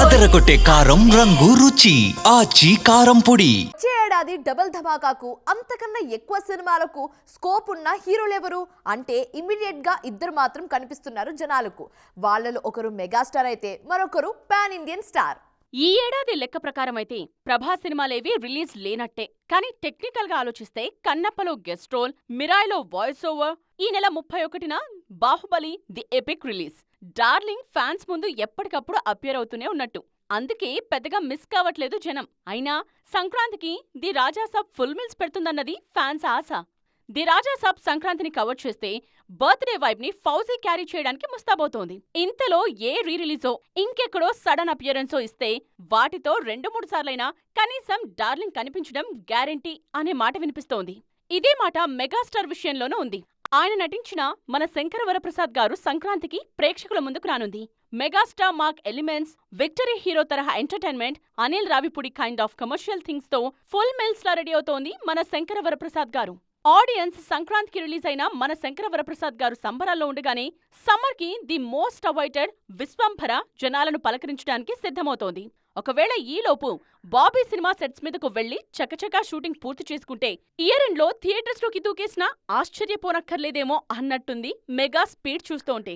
అదరగొట్టే కారం రంగు రుచి ఆచి కారం పొడి. ఏడాది డబుల్ ధమాకాకు అంతకన్నా ఎక్కువ సినిమాలకు స్కోప్ ఉన్న హీరోలెవరు? అంటే ఇమ్మీడియట్గా ఇద్దరు మాత్రం కనిపిస్తున్నారు జనాలకు. వాళ్ళలో ఒకరు మెగాస్టార్ అయితే మరొకరు పాన్ ఇండియన్ స్టార్. ఈ ఏడాది లెక్క ప్రకారం అయితే ప్రభాస్ సినిమాలేవి రిలీజ్ లేనట్టే. కానీ టెక్నికల్గా ఆలోచిస్తే కన్నప్పలో గెస్ట్ రోల్ మిరాయిలో వాయిస్ ఓవర్ ఈ నెల ముప్పై ఒకటిన Baahubali the epic release. Darling fans ముందు ఎప్పటికప్పుడు అపియర్ అవుతూనే ఉన్నట్టు. అందుకే పెద్దగా మిస్ కావట్లేదు జనం. అయినా సంక్రాంతికి ది రాజాసాబ్ ఫుల్ మిల్స్ పెడుతుందన్నది ఫ్యాన్స్ ఆశ. ది రాజాసాబ్ సంక్రాంతిని కవర్ చేస్తే బర్త్డే వైబ్ని ఫౌజీ క్యారీ చేయడానికి ముస్తాబోతోంది ఇంతలో ఏ రీ రిలీజో ఇంకెక్కడో సడన్ అపియరెన్సో ఇస్తే వాటితో రెండు మూడు సార్లైనా కనీసం డార్లింగ్ కనిపించడం గ్యారంటీ అనే మాట వినిపిస్తోంది. ఇదే మాట మెగాస్టార్ విషయంలోనూ ఉంది. ఆయన నటించిన మన శంకర వరప్రసాద్ గారు సంక్రాంతికి ప్రేక్షకుల ముందుకు రానుంది. Megastar mark elements victory hero తరహా entertainment Anil Ravipudi kind of commercial థింగ్స్తో full meals లా రెడీ అవుతోంది మన శంకర వరప్రసాద్ గారు. ఆడియన్స్ సంక్రాంతికి రిలీజ్ అయిన మన శంకర వరప్రసాద్ గారు సంబరాల్లో ఉండగానే సమ్మర్కి ది మోస్ట్ అవైటెడ్ విశ్వంభర జనాలను పలకరించడానికి సిద్ధమవుతోంది. ఒకవేళ ఈలోపు బాబీ సినిమా సెట్స్ మీదకు వెళ్ళి చకచకా షూటింగ్ పూర్తి చేసుకుంటే ఇయర్ ఎండ్లో దూకేసినా ఆశ్చర్యపోనక్కర్లేదేమో అన్నట్టుంది మెగా స్పీడ్ చూస్తోంటే.